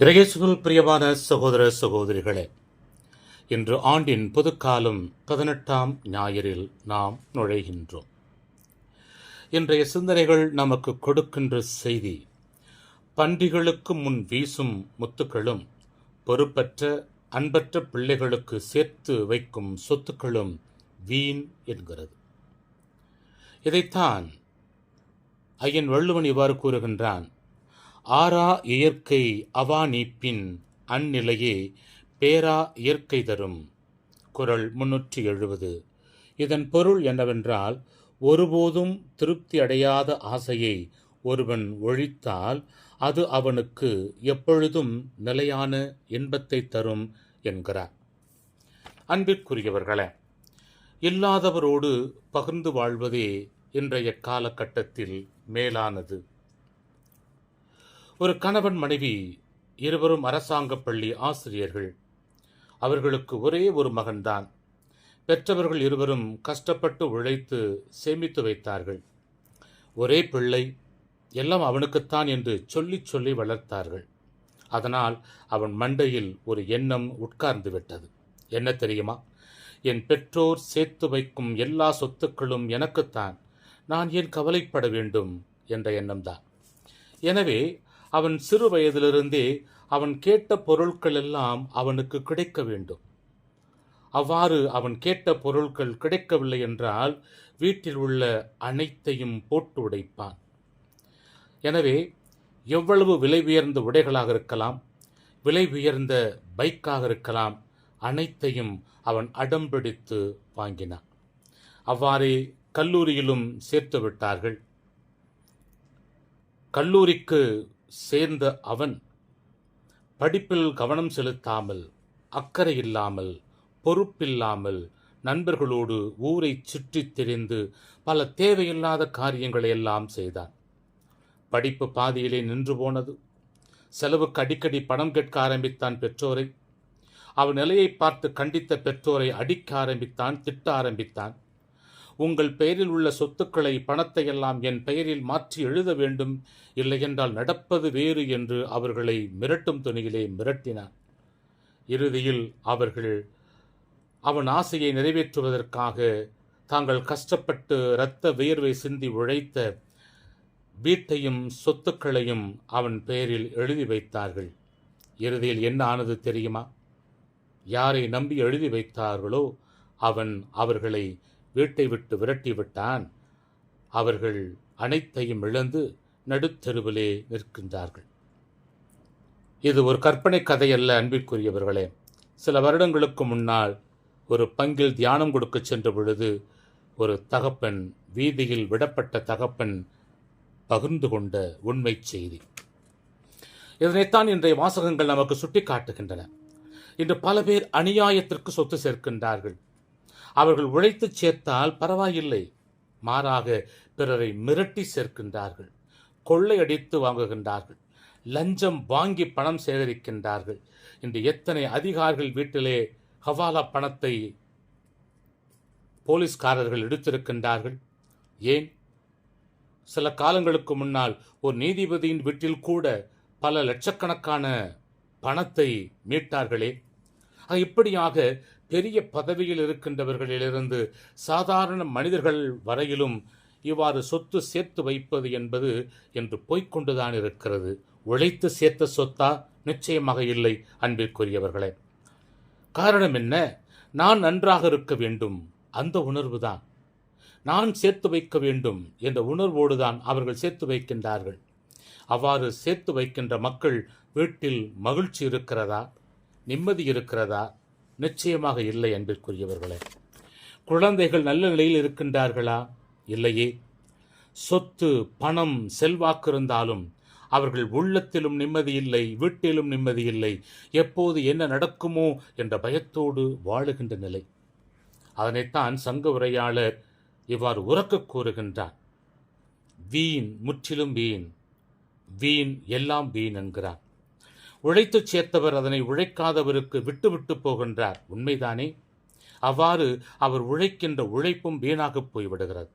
இறையேசுவில் பிரியமான சகோதர சகோதரிகளே இன்று ஆண்டின் புதுக்காலம் பதினெட்டாம் ஞாயிறில் நாம் நுழைகின்றோம். இன்றைய சிந்தனைகள் நமக்கு கொடுக்கின்ற செய்தி பன்றிகளுக்கு முன் வீசும் முத்துக்களும் பொறுப்பற்ற அன்பற்ற பிள்ளைகளுக்கு சேர்த்து வைக்கும் சொத்துக்களும் வீண் என்கிறது. இதைத்தான் ஐயன் வள்ளுவன் இவ்வாறு கூறுகின்றான் ஆறா இயற்கை அவா நீப்பின் அந்நிலையே பேரா இயற்கை தரும். குரல் முன்னூற்றி எழுபது இதன் பொருள் என்னவென்றால் ஒருபோதும் திருப்தி அடையாத ஆசையை ஒருவன் ஒழித்தால் அது அவனுக்கு எப்பொழுதும் நிலையான இன்பத்தை தரும் என்கிறார். அன்பிற்குரியவர்களே இல்லாதவரோடு பகிர்ந்து வாழ்வதே இன்றைய காலகட்டத்தில் மேலானது. ஒரு கணவன் மனைவி இருவரும் அரசாங்க பள்ளி ஆசிரியர்கள். அவர்களுக்கு ஒரே ஒரு மகன்தான். பெற்றவர்கள் இருவரும் கஷ்டப்பட்டு உழைத்து சேமித்து வைத்தார்கள். ஒரே பிள்ளை எல்லாம் அவனுக்குத்தான் என்று சொல்லி சொல்லி வளர்த்தார்கள். அதனால் அவன் மண்டையில் ஒரு எண்ணம் உட்கார்ந்து விட்டது. என்ன தெரியுமா? என் பெற்றோர் சேர்த்து வைக்கும் எல்லா சொத்துக்களும் எனக்குத்தான். நான் ஏன் கவலைப்பட வேண்டும் என்ற எண்ணம்தான். எனவே அவன் சிறு வயதிலிருந்தே அவன் கேட்ட பொருட்கள் எல்லாம் அவனுக்கு கிடைக்க வேண்டும். அவ்வாறு அவன் கேட்ட பொருட்கள் கிடைக்கவில்லை என்றால் வீட்டில் உள்ள அனைத்தையும் போட்டு உடைப்பான். எனவே எவ்வளவு விலை உயர்ந்த உடைகளாக இருக்கலாம் விலை உயர்ந்த பைக்காக இருக்கலாம் அனைத்தையும் அவன் அடம்பிடித்து வாங்கினான். அவ்வாறே கல்லூரியிலும் சேர்த்து விட்டார்கள். கல்லூரிக்கு சேர்ந்த அவன் படிப்பில் கவனம் செலுத்தாமல் அக்கறை இல்லாமல் பொறுப்பில்லாமல் நண்பர்களோடு ஊரை சுற்றித் திரிந்து பல தேவையில்லாத காரியங்களை எல்லாம் செய்தான். படிப்பு பாதியிலே நின்று போனது. செலவுக்கு அடிக்கடி பணம் கேட்க ஆரம்பித்தான் பெற்றோரை. அவன் நிலையை பார்த்து கண்டித்த பெற்றோரை அடிக்க ஆரம்பித்தான் திட்ட ஆரம்பித்தான். உங்கள் பெயரில் உள்ள சொத்துக்களை பணத்தை எல்லாம் என் பெயரில் மாற்றி எழுத வேண்டும். இல்லையென்றால் நடப்பது வேறு என்று அவர்களை மிரட்டும் துணியிலே மிரட்டினான். இறுதியில் அவர்கள் அவன் ஆசையை நிறைவேற்றுவதற்காக தாங்கள் கஷ்டப்பட்டு இரத்த வியர்வை சிந்தி உழைத்த வீட்டையும் சொத்துக்களையும் அவன் பெயரில் எழுதி வைத்தார்கள். இறுதியில் என்ன ஆனது தெரியுமா? யாரை நம்பி எழுதி வைத்தார்களோ அவன் அவர்களை வீட்டை விட்டு விரட்டி விட்டான். அவர்கள் அனைத்தையும் இழந்து நடுத்தெருவிலே நிற்கின்றார்கள். இது ஒரு கற்பனை கதை அல்ல அன்பிற்குரியவர்களே. சில வருடங்களுக்கு முன்னால் ஒரு பங்கில் தியானம் கொடுக்க சென்ற பொழுது ஒரு தகப்பன் வீதியில் விடப்பட்ட தகப்பன் பகிர்ந்து கொண்ட உண்மை செய்தி. இதனைத்தான் இன்றைய வாசகங்கள் நமக்கு சுட்டிக்காட்டுகின்றன. இன்று பல பேர் அநியாயத்திற்கு சொத்து சேர்க்கின்றார்கள். அவர்கள் உழைத்து சேர்த்தால் பரவாயில்லை. மாறாக பிறரை மிரட்டி சேர்க்கின்றார்கள் கொள்ளையடித்து வாங்குகின்றார்கள் லஞ்சம் வாங்கி பணம் சேகரிக்கின்றார்கள். இன்று எத்தனை அதிகாரிகள் வீட்டிலே ஹவாலா பணத்தை போலீஸ்காரர்கள் எடுத்திருக்கின்றார்கள்? ஏன்? சில காலங்களுக்கு முன்னால் ஒரு நீதிபதியின் வீட்டில் கூட பல லட்சக்கணக்கான பணத்தை மீட்டார்களே. இப்படியாக பெரிய பதவியில் இருக்கின்றவர்களிலிருந்து சாதாரண மனிதர்கள் வரையிலும் இவ்வாறு சொத்து சேர்த்து வைப்பது என்பது என்று போய்க்கொண்டுதான் இருக்கிறது. உழைத்து சேர்த்த சொத்தா? நிச்சயமாக இல்லை அன்பிற்குரியவர்களே. காரணம் என்ன? நான் நன்றாக இருக்க வேண்டும். அந்த உணர்வுதான். நான் சேர்த்து வைக்க வேண்டும் என்ற உணர்வோடு தான் அவர்கள் சேர்த்து வைக்கின்றார்கள். அவ்வாறு சேர்த்து வைக்கின்ற மக்கள் வீட்டில் மகிழ்ச்சி இருக்கிறதா? நிம்மதி இருக்கிறதா? நிச்சயமாக இல்லை அன்பிற்குரியவர்களே. குழந்தைகள் நல்ல நிலையில் இருக்கின்றார்களா? இல்லையே. சொத்து பணம் செல்வாக்கு இருந்தாலும் அவர்கள் உள்ளத்திலும் நிம்மதி இல்லை வீட்டிலும் நிம்மதி இல்லை. எப்போது என்ன நடக்குமோ என்ற பயத்தோடு வாழுகின்ற நிலை. அதனைத்தான் சங்க உரையாளர் இவ்வாறு உறக்கக் கூறுகின்றார். வீண் முற்றிலும் வீண். வீண் எல்லாம் வீண் என்கிறார். உழைத்துச் சேர்த்தவர் அதனை உழைக்காதவருக்கு விட்டுவிட்டு போகின்றார். உண்மைதானே? அவ்வாறு அவர் உழைக்கின்ற உழைப்பும் வீணாகப் போய்விடுகிறது.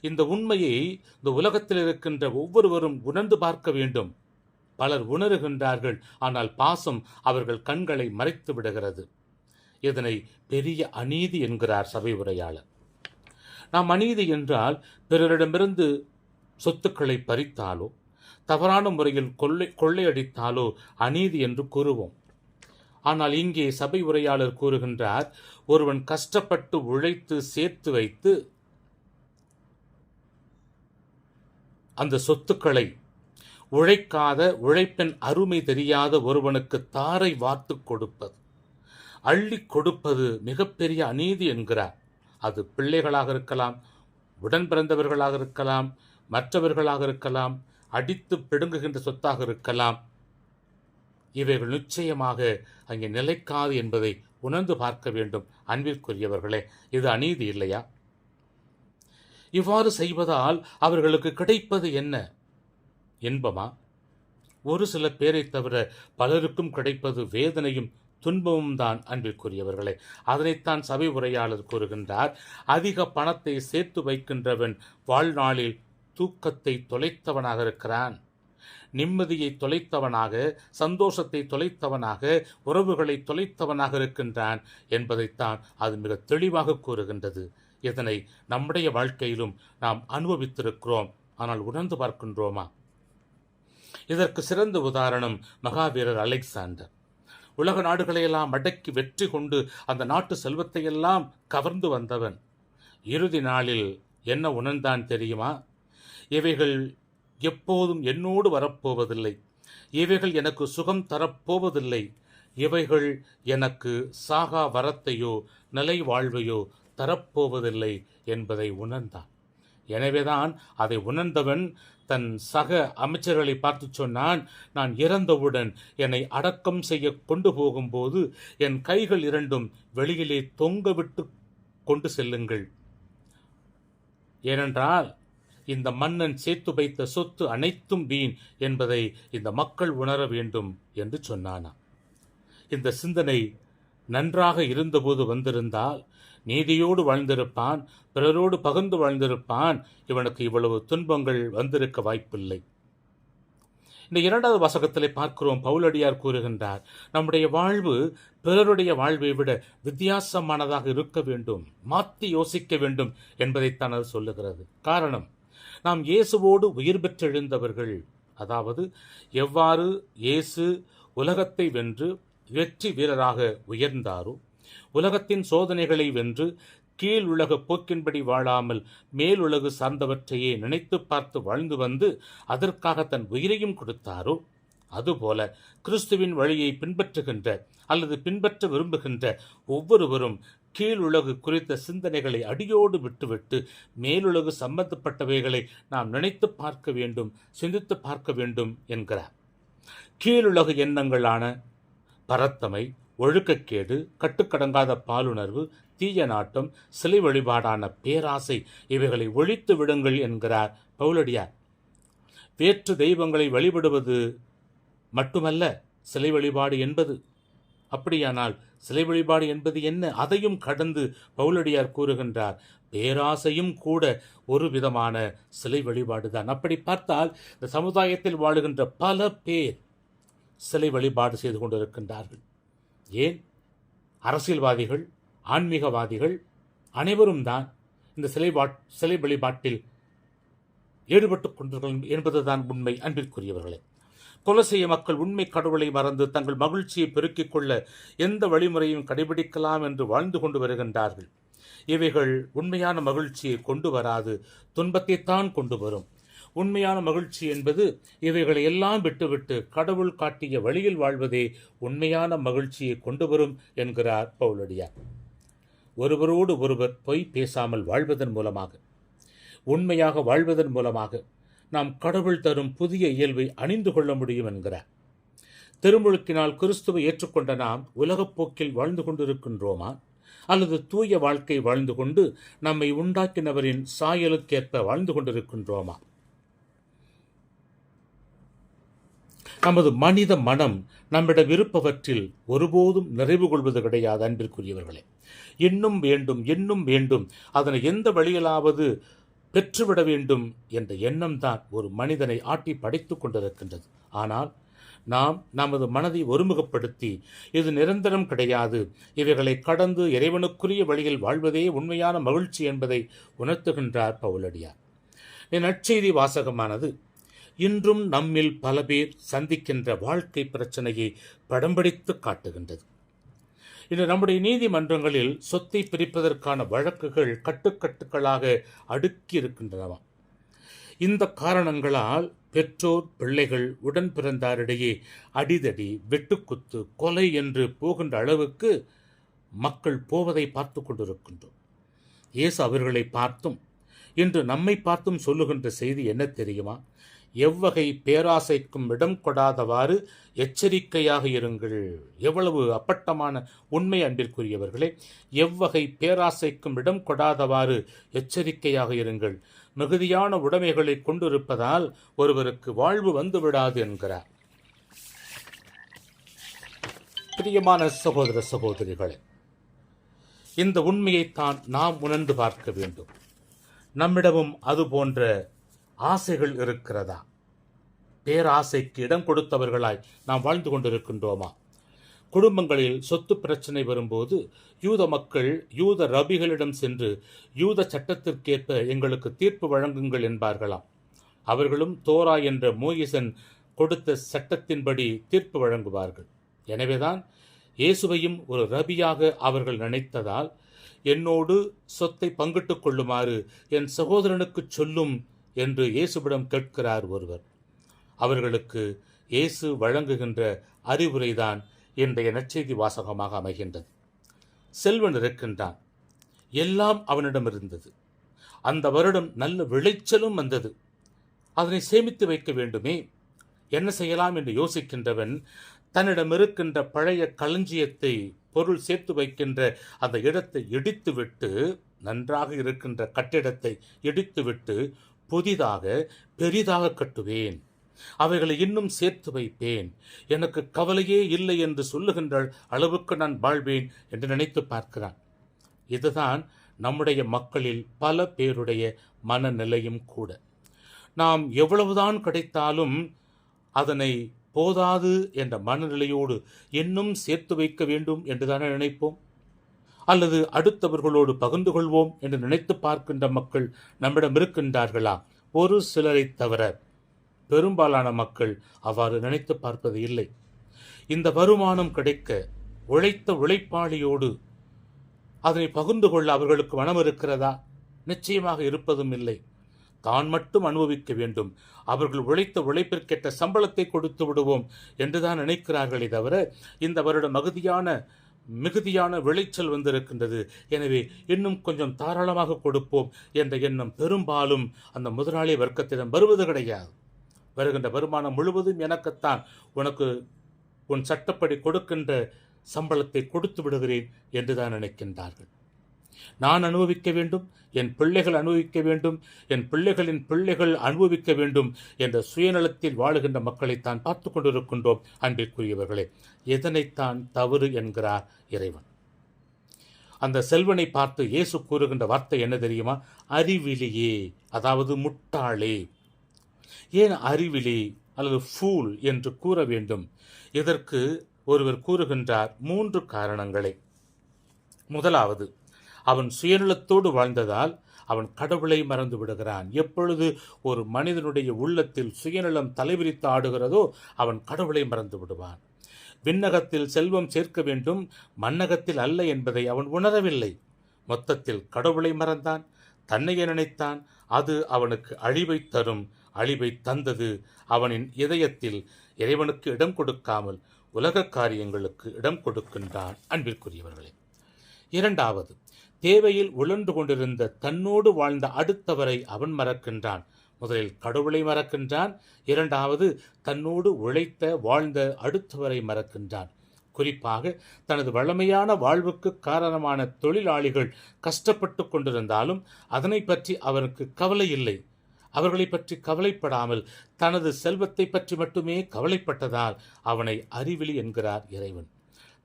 இந்த உண்மையை இந்த உலகத்தில் இருக்கின்ற ஒவ்வொருவரும் உணர்ந்து பார்க்க வேண்டும். பலர் உணருகின்றார்கள் ஆனால் பாசம் அவர்கள் கண்களை மறைத்து விடுகிறது. இதனை பெரிய அநீதி என்கிறார் சபை உரையாளர். நாம் அநீதி என்றால் பிறரிடமிருந்து சொத்துக்களை பறித்தாலோ தவறான முறையில் கொள்ளை கொள்ளையடித்தாலோ அநீதி என்று கூறுவோம். ஆனால் இங்கே சபை உரையாளர் கூறுகின்றார் ஒருவன் கஷ்டப்பட்டு உழைத்து சேர்த்து வைத்து அந்த சொத்துக்களை உழைக்காத உழைப்பின் அருமை தெரியாத ஒருவனுக்கு தாரை வார்த்து கொடுப்பது அள்ளி கொடுப்பது மிகப்பெரிய அநீதி என்கிறார். அது பிள்ளைகளாக இருக்கலாம் உடன் பிறந்தவர்களாக இருக்கலாம் மற்றவர்களாக இருக்கலாம் அடித்து பிடுங்குகின்ற சொத்தாக இருக்கலாம். இவைகள் நிச்சயமாக அங்கே நிலைக்காது என்பதை உணர்ந்து பார்க்க வேண்டும் அன்பிற்குரியவர்களே. இது அநீதி இல்லையா? இவ்வாறு செய்வதால் அவர்களுக்கு கிடைப்பது என்ன? இன்பமா? ஒரு சில பேரை தவிர பலருக்கும் கிடைப்பது வேதனையும் துன்பமும் தான் அன்பிற்குரியவர்களே. அதனைத்தான் சபை உரையாளர் கூறுகின்றார் அதிக பணத்தை சேர்த்து வைக்கின்றவன் வாழ்நாளில் தூக்கத்தை தொலைத்தவனாக இருக்கிறான். நிம்மதியை தொலைத்தவனாக சந்தோஷத்தை தொலைத்தவனாக உறவுகளை தொலைத்தவனாக இருக்கின்றான் என்பதைத்தான் அது மிக தெளிவாக கூறுகின்றது. இதனை நம்முடைய வாழ்க்கையிலும் நாம் அனுபவித்திருக்கிறோம். ஆனால் உணர்ந்து பார்க்கின்றோமா? இதற்கு சிறந்த உதாரணம் மகாவீரர் அலெக்சாண்டர். உலக நாடுகளையெல்லாம் அடக்கி வெற்றி கொண்டு அந்த நாட்டு செல்வத்தையெல்லாம் கவர்ந்து வந்தவன். இறுதி நாளில் என்ன உணர்ந்தான் தெரியுமா? இவைகள் எப்போதும் என்னோடு வரப்போவதில்லை. இவைகள் எனக்கு சுகம் தரப்போவதில்லை. இவைகள் எனக்கு சாகா வரத்தையோ நிலை வாழ்வையோ தரப்போவதில்லை என்பதை உணர்ந்தான். எனவேதான் அதை உணர்ந்தவன் தன் சக அமைச்சர்களை பார்த்து சொன்னான் நான் இறந்தவுடன் என்னை அடக்கம் செய்ய கொண்டு போகும்போது என் கைகள் இரண்டும் வெளியிலே தொங்கவிட்டு கொண்டு செல்லுங்கள். ஏனென்றால் இந்த மன்னன் சேர்த்து வைத்த சொத்து அனைத்தும் வீண் என்பதை இந்த மக்கள் உணர வேண்டும் என்று சொன்னானா இந்த சிந்தனை நன்றாக இருந்தபோது வந்திருந்தால் நீதியோடு வாழ்ந்திருப்பான் பிறரோடு பகிர்ந்து வாழ்ந்திருப்பான் இவனுக்கு இவ்வளவு துன்பங்கள் வந்திருக்க வாய்ப்பில்லை. இந்த இரண்டாவது வசகத்திலே பார்க்கிறோம் பவுலடியார் கூறுகின்றார் நம்முடைய வாழ்வு பிறருடைய வாழ்வை விட வித்தியாசமானதாக இருக்க வேண்டும் மாற்றி யோசிக்க வேண்டும் என்பதைத்தான் அது சொல்லுகிறது. காரணம் நாம் இயேசுவோடு உயிர் பெற்றெழுந்தவர்கள். அதாவது எவ்வாறு இயேசு உலகத்தை வென்று வெற்றி வீரராக உயர்ந்தாரோ உலகத்தின் சோதனைகளை வென்று கீழ் உலக போக்கின்படி வாழாமல் மேலுலகு சார்ந்தவற்றையே நினைத்து பார்த்து வாழ்ந்து வந்து அதற்காக தன் உயிரையும் கொடுத்தாரோ அதுபோல கிறிஸ்துவின் வழியை பின்பற்றுகின்ற அல்லது பின்பற்ற விரும்புகின்ற ஒவ்வொருவரும் கீழுலகு குறித்த சிந்தனைகளை அடியோடு விட்டுவிட்டு மேலுலகு சம்பந்தப்பட்டவைகளை நாம் நினைத்து பார்க்க வேண்டும் சிந்தித்து பார்க்க வேண்டும் என்கிறார். கீழுலகு எண்ணங்களான பரத்தமை ஒழுக்கக்கேடு கட்டுக்கடங்காத பாலுணர்வு தீய நாட்டம் சிலை வழிபாடான பேராசை இவைகளை ஒழித்து விடுங்கள் என்கிறார் பவுலடியார். வேற்று தெய்வங்களை வழிபடுவது மட்டுமல்ல சிலை வழிபாடு என்பது. அப்படியானால் சிலை வழிபாடு என்பது என்ன? அதையும் கடந்து பவுலடியார் கூறுகின்றார் பேராசையும் கூட ஒரு விதமான சிலை வழிபாடுதான். அப்படி பார்த்தால் இந்த சமுதாயத்தில் வாழுகின்ற பல பேர் சிலை வழிபாடு செய்து கொண்டிருக்கின்றார்கள். ஏன்? அரசியல்வாதிகள் ஆன்மீகவாதிகள் அனைவரும் தான் இந்த சிலை சிலை வழிபாட்டில் ஈடுபட்டுக் கொண்டிருக்கிறார்கள் என்பதுதான் உண்மை. அன்பிற்குரியவர்களே கொலசைய மக்கள் உண்மை கடவுளை மறந்து தங்கள் மகிழ்ச்சியை பெருக்கிக் கொள்ள எந்த வழிமுறையும் கடைபிடிக்கலாம் என்று வாழ்ந்து கொண்டு வருகின்றார்கள். இவைகள் உண்மையான மகிழ்ச்சியை கொண்டு வராது துன்பத்தைத்தான் கொண்டு வரும். உண்மையான மகிழ்ச்சி என்பது இவைகளை எல்லாம் விட்டுவிட்டு கடவுள் காட்டிய வழியில் வாழ்வதே உண்மையான மகிழ்ச்சியை கொண்டு வரும் என்கிறார் பவுலடியார். ஒருவரோடு ஒருவர் பொய் பேசாமல் வாழ்வதன் மூலமாக உண்மையாக வாழ்வதன் மூலமாக நாம் கடவுள் தரும் புதிய இயல்பை அணிந்து கொள்ள முடியும் என்கிறார் திருமுழுக்கினால் கிறிஸ்துவை ஏற்றுக்கொண்ட நாம் உலகப் போக்கில் வாழ்ந்து கொண்டிருக்கின்றோமா? அல்லது தூய வாழ்க்கை வாழ்ந்து கொண்டு நம்மை உண்டாக்கினவரின் சாயலுக்கேற்ப வாழ்ந்து கொண்டிருக்கின்றோமா? நமது மனித மனம் நம்மிடம் இருப்பவற்றில் ஒருபோதும் நிறைவு கொள்வது கிடையாது அன்பிற்குரியவர்களே. இன்னும் வேண்டும் இன்னும் வேண்டும். அதனை எந்த வழியிலாவது பெற்றுவிட வேண்டும் என்ற எண்ணம் தான் ஒரு மனிதனை ஆட்டி படைத்துக் கொண்டிருக்கின்றது. ஆனால் நாம் நமது மனதை ஒருமுகப்படுத்தி இது நிரந்தரம் கிடையாது. இவைகளை கடந்து இறைவனுக்குரிய வழியில் வாழ்வதே உண்மையான மகிழ்ச்சி என்பதை உணர்த்துகின்றார் பவுலடியார். என் நற்செய்தி வாசகமானது இன்றும் நம்மில் பல பேர் சந்திக்கின்ற வாழ்க்கை பிரச்சனையை படம் பிடித்து காட்டுகின்றது. இன்று நம்முடைய நீதிமன்றங்களில் சொத்தை பிரிப்பதற்கான வழக்குகள் கட்டுக்கட்டுகளாக அடுக்கி இருக்கின்றனவாம் இந்த காரணங்களால் பெற்றோர் பிள்ளைகள் உடன் பிறந்தாரிடையே அடிதடி வெட்டுக்குத்து கொலை என்று போகின்ற அளவுக்கு மக்கள் போவதை பார்த்து கொண்டிருக்கின்றோம். இயேசு அவர்களை பார்த்தும் இன்று நம்மை பார்த்தும் சொல்லுகின்ற செய்தி என்ன தெரியுமா? எவ்வகை பேராசைக்கும் இடம் கொடாதவாறு எச்சரிக்கையாக இருங்கள். எவ்வளவு அப்பட்டமான உண்மை அன்பிற்குரியவர்களே எவ்வகை பேராசைக்கும் இடம் கொடாதவாறு எச்சரிக்கையாக இருங்கள். மிகுதியான உடைமைகளை கொண்டிருப்பதால் ஒருவருக்கு வாழ்வு வந்துவிடாது என்கிறார். பிரியமான சகோதர சகோதரிகளே இந்த உண்மையைத்தான் நாம் உணர்ந்து பார்க்க வேண்டும். நம்மிடமும் அது போன்ற ஆசைகள் இருக்கிறதா? பேராசைக்கு இடம் கொடுத்தவர்களாய் நாம் வாழ்ந்து கொண்டிருக்கின்றோமா? குடும்பங்களில் சொத்து பிரச்சனை வரும்போது யூத மக்கள் யூத ரபிகளிடம் சென்று யூத சட்டத்திற்கேற்ப எங்களுக்கு தீர்ப்பு வழங்குங்கள் என்பார்களாம். அவர்களும் தோரா என்ற மோயிசன் கொடுத்த சட்டத்தின்படி தீர்ப்பு வழங்குவார்கள். எனவேதான் இயேசுவையும் ஒரு ரபியாக அவர்கள் நினைத்ததால் என்னோடு சொத்தை பங்கிட்டுக் கொள்ளுமாறு என் சகோதரனுக்கு சொல்லும் என்று இயேசுவிடம் கேட்கிறார் ஒருவர். அவர்களுக்கு இயேசு வழங்குகின்ற அறிவுரைதான் இன்றைய நற்செய்தி வாசகமாக அமைகின்றது. செல்வன் இருக்கின்றான். எல்லாம் அவனிடம் இருந்தது. அந்த வருடம் நல்ல விளைச்சலும் வந்தது. அதனை சேமித்து வைக்க வேண்டுமே. என்ன செய்யலாம் என்று யோசிக்கின்றவன் தன்னிடம் இருக்கின்ற பழைய களஞ்சியத்தை பொருள் சேர்த்து வைக்கின்ற அந்த இடத்தை இடித்துவிட்டு நன்றாக இருக்கின்ற கட்டிடத்தை இடித்துவிட்டு புதிதாக பெரிதாக கட்டுவேன். அவைகளை இன்னும் சேர்த்து வைப்பேன். எனக்கு கவலையே இல்லை என்று சொல்லுகின்ற அளவுக்கு நான் வாழ்வேன் என்று நினைத்து பார்க்கிறான். இதுதான் நம்முடைய மக்களில் பல பேருடைய மனநிலையும் கூட. நாம் எவ்வளவுதான் கிடைத்தாலும் அதனை போதாது என்ற மனநிலையோடு இன்னும் சேர்த்து வைக்க வேண்டும் என்றுதானே நினைப்போம்? அல்லது அடுத்தவர்களோடு பகிர்ந்து கொள்வோம் என்று நினைத்து பார்க்கின்ற மக்கள் நம்மிடம் இருக்கின்றார்களா? ஒரு சிலரை தவிர பெரும்பாலான மக்கள் அவ்வாறு நினைத்து பார்ப்பது இல்லை. இந்த வருமானம் கிடைக்க உழைத்த உழைப்பாளியோடு அதனை பகிர்ந்து கொள்ள அவர்களுக்கு மனம் இருக்கிறதா? நிச்சயமாக இருப்பதும் இல்லை. தான் மட்டும் அனுபவிக்க வேண்டும். அவர்கள் உழைத்த உழைப்பிற்கேற்ற சம்பளத்தை கொடுத்து விடுவோம் என்றுதான் நினைக்கிறார்களே தவிர இந்த வருடம் மகுதியான மிகுதியான விளைச்சல் வந்திருக்கின்றது. எனவே இன்னும் கொஞ்சம் தாராளமாக கொடுப்போம் என்ற எண்ணம் பெரும்பாலும் அந்த முதலாளி வர்க்கத்திடம் வருவது கிடையாது. வருகின்ற வருமானம் முழுவதும் எனக்குத்தான். உனக்கு உன் சட்டப்படி கொடுக்கின்ற சம்பளத்தை கொடுத்து விடுகிறேன் என்றுதான் நினைக்கின்றார்கள். நான் அனுபவிக்க வேண்டும் என் பிள்ளைகள் அனுபவிக்க வேண்டும் என் பிள்ளைகளின் பிள்ளைகள் அனுபவிக்க வேண்டும் என்ற சுயநலத்தில் வாழுகின்ற மக்களைத்தான் பார்த்து கொண்டிருக்கின்றோம் அன்பிற்குரியவர்களே. எதனைத்தான் தவறு என்கிறார் இறைவன்? அந்த செல்வனை பார்த்து இயேசு கூறுகின்ற வார்த்தை என்ன தெரியுமா? அறிவிலியே அதாவது முட்டாளே. ஏன் அறிவிலி அல்லது ஃபூல் என்று கூற வேண்டும்? இதற்கு ஒருவர் கூறுகின்றார் மூன்று காரணங்களை. முதலாவது அவன் சுயநலத்தோடு வாழ்ந்ததால் அவன் கடவுளை மறந்து விடுகிறான். எப்பொழுது ஒரு மனிதனுடைய உள்ளத்தில் சுயநலம் தலைவிரித்து ஆடுகிறதோ அவன் கடவுளை மறந்து விடுவான். விண்ணகத்தில் செல்வம் சேர்க்க வேண்டும் மன்னகத்தில் அல்ல என்பதை அவன் உணரவில்லை. மொத்தத்தில் கடவுளை மறந்தான் தன்னையே நினைத்தான். அது அவனுக்கு அழிவை தரும் அழிவை தந்தது அவனின் இதயத்தில் இறைவனுக்கு இடம் கொடுக்காமல் உலக காரியங்களுக்கு இடம் கொடுக்கின்றான் அன்பிற்குரியவர்களே. இரண்டாவது தேவையில் உழன்று கொண்டிருந்த தன்னோடு வாழ்ந்த அடுத்தவரை அவன் மறக்கின்றான். முதலில் கடவுளை மறக்கின்றான். இரண்டாவது தன்னோடு உழைத்த வாழ்ந்த அடுத்தவரை மறக்கின்றான். குறிப்பாக தனது வளமையான வாழ்வுக்கு காரணமான தொழிலாளிகள் கஷ்டப்பட்டு கொண்டிருந்தாலும் அதனை பற்றி அவனுக்கு கவலை இல்லை. அவர்களை பற்றி கவலைப்படாமல் தனது செல்வத்தை பற்றி மட்டுமே கவலைப்பட்டதால் அவனை அறிவிலி என்கிறார் இறைவன்.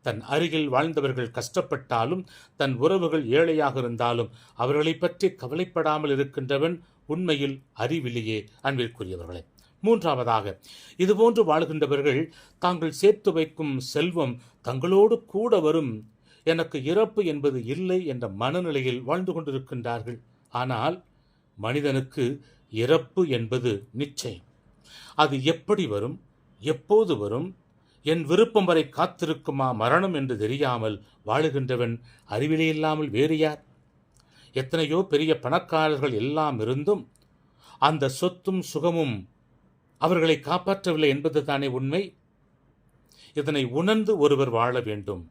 தன் அருகில் வாழ்ந்தவர்கள் கஷ்டப்பட்டாலும் தன் உறவுகள் ஏழையாக இருந்தாலும் அவர்களை பற்றி கவலைப்படாமல் இருக்கின்றவன் உண்மையில் அறிவிலேயே. அன்பிற்குரியவர்களே மூன்றாவதாக இதுபோன்று வாழ்கின்றவர்கள் தாங்கள் சேர்த்து வைக்கும் செல்வம் தங்களோடு கூட வரும். எனக்கு இறப்பு என்பது இல்லை என்ற மனநிலையில் வாழ்ந்து கொண்டிருக்கின்றார்கள். ஆனால் மனிதனுக்கு இறப்பு என்பது நிச்சயம். அது எப்படி வரும்? எப்போது வரும்? என் விருப்பம் வரை காத்திருக்குமா மரணம் என்று தெரியாமல் வாழுகின்றவன் அறிவிலே இல்லாமல் வேறு யார்? எத்தனையோ பெரிய பணக்காரர்கள் எல்லாம் இருந்தும் அந்த சொத்தும் சுகமும் அவர்களை காப்பாற்றவில்லை என்பது தானே உண்மை? இதனை உணர்ந்து ஒருவர் வாழ வேண்டும்.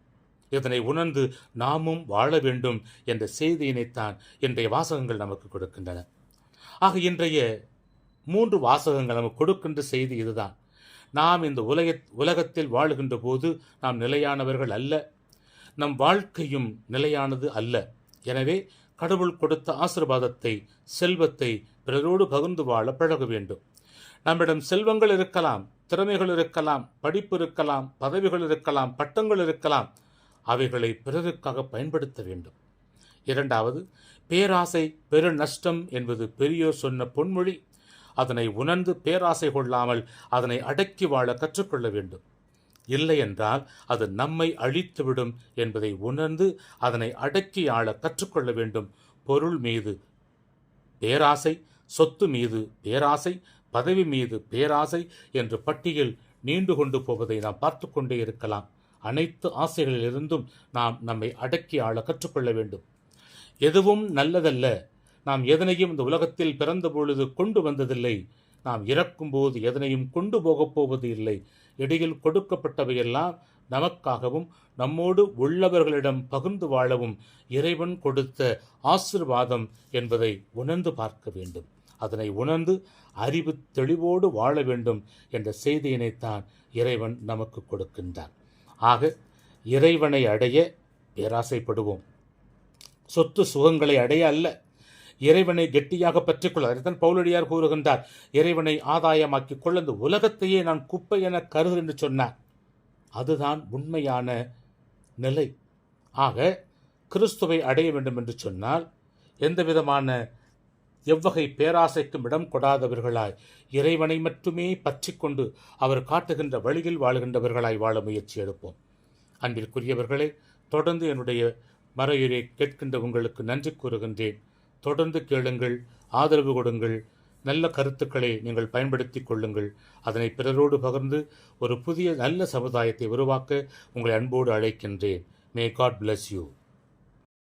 இதனை உணர்ந்து நாமும் வாழ வேண்டும் என்ற செய்தியினைத்தான் இன்றைய வாசகங்கள் நமக்கு கொடுக்கின்றன. ஆக இன்றைய மூன்று வாசகங்கள் நமக்கு கொடுக்கின்ற செய்தி இதுதான். நாம் இந்த உலக உலகத்தில் வாழுகின்ற போது நாம் நிலையானவர்கள் அல்ல. நம் வாழ்க்கையும் நிலையானது அல்ல. எனவே கடவுள் கொடுத்த ஆசிர்வாதத்தை செல்வத்தை பிறரோடு பகிர்ந்து வாழ பழக வேண்டும். நம்மிடம் செல்வங்கள் இருக்கலாம் திறமைகள் இருக்கலாம் படிப்பு இருக்கலாம் பதவிகள் இருக்கலாம் பட்டங்கள் இருக்கலாம். அவைகளை பிறருக்காக பயன்படுத்த வேண்டும். இரண்டாவது பேராசை பெரு நஷ்டம் என்பது பெரியோர் சொன்ன பொன்மொழி. அதனை உணர்ந்து பேராசை கொள்ளாமல் அதனை அடக்கி வாழ கற்றுக்கொள்ள வேண்டும். இல்லை என்றால் அது நம்மை அழித்துவிடும் என்பதை உணர்ந்து அதனை அடக்கி ஆள கற்றுக்கொள்ள வேண்டும். பொருள் மீது பேராசை சொத்து மீது பேராசை பதவி மீது பேராசை என்ற பட்டியல் நீண்டு கொண்டு போவதை நாம் பார்த்து கொண்டே இருக்கலாம். அனைத்து ஆசைகளிலிருந்தும் நாம் நம்மை அடக்கி ஆள கற்றுக்கொள்ள வேண்டும். எதுவும் நல்லதல்ல. நாம் எதனையும் இந்த உலகத்தில் பிறந்த பொழுது கொண்டு வந்ததில்லை. நாம் இறக்கும்போது எதனையும் கொண்டு போகப் போவது இல்லை. இடையில் கொடுக்கப்பட்டவையெல்லாம் நமக்காகவும் நம்மோடு உள்ளவர்களிடம் பகிர்ந்து வாழவும் இறைவன் கொடுத்த ஆசிர்வாதம் என்பதை உணர்ந்து பார்க்க வேண்டும். அதனை உணர்ந்து அறிவு தெளிவோடு வாழ வேண்டும் என்ற செய்தியினைத்தான் இறைவன் நமக்கு கொடுக்கின்றான். ஆக இறைவனை அடைய பேராசைப்படுவோம். சொத்து சுகங்களை அடைய அல்ல. இறைவனை கெட்டியாக பற்றிக்கொள்ள பௌலடியார் பவுலடியார் கூறுகின்றார் இறைவனை ஆதாயமாக்கிக் கொள்ள இந்த உலகத்தையே நான் குப்பை என கருது என்று சொன்னார். அதுதான் உண்மையான நிலை. ஆக கிறிஸ்துவை அடைய வேண்டும் என்று சொன்னால் எந்த விதமான எவ்வகை பேராசைக்கும் இடம் கொடாதவர்களாய் இறைவனை மட்டுமே பற்றிக்கொண்டு அவர் காட்டுகின்ற வழியில் வாழுகின்றவர்களாய் வாழ முயற்சி எடுப்போம். அன்பிற்குரியவர்களே தொடர்ந்து என்னுடைய மறையுரை கேட்கின்ற உங்களுக்கு நன்றி கூறுகின்றேன். தொடர்ந்து கேளுங்கள் ஆதரவு கொடுங்கள் நல்ல கருத்துக்களை நீங்கள் பயன்படுத்திக் கொள்ளுங்கள். அதனை பிறரோடு பகிர்ந்து ஒரு புதிய நல்ல சமுதாயத்தை உருவாக்க உங்களை அன்போடு அழைக்கின்றேன். May God bless you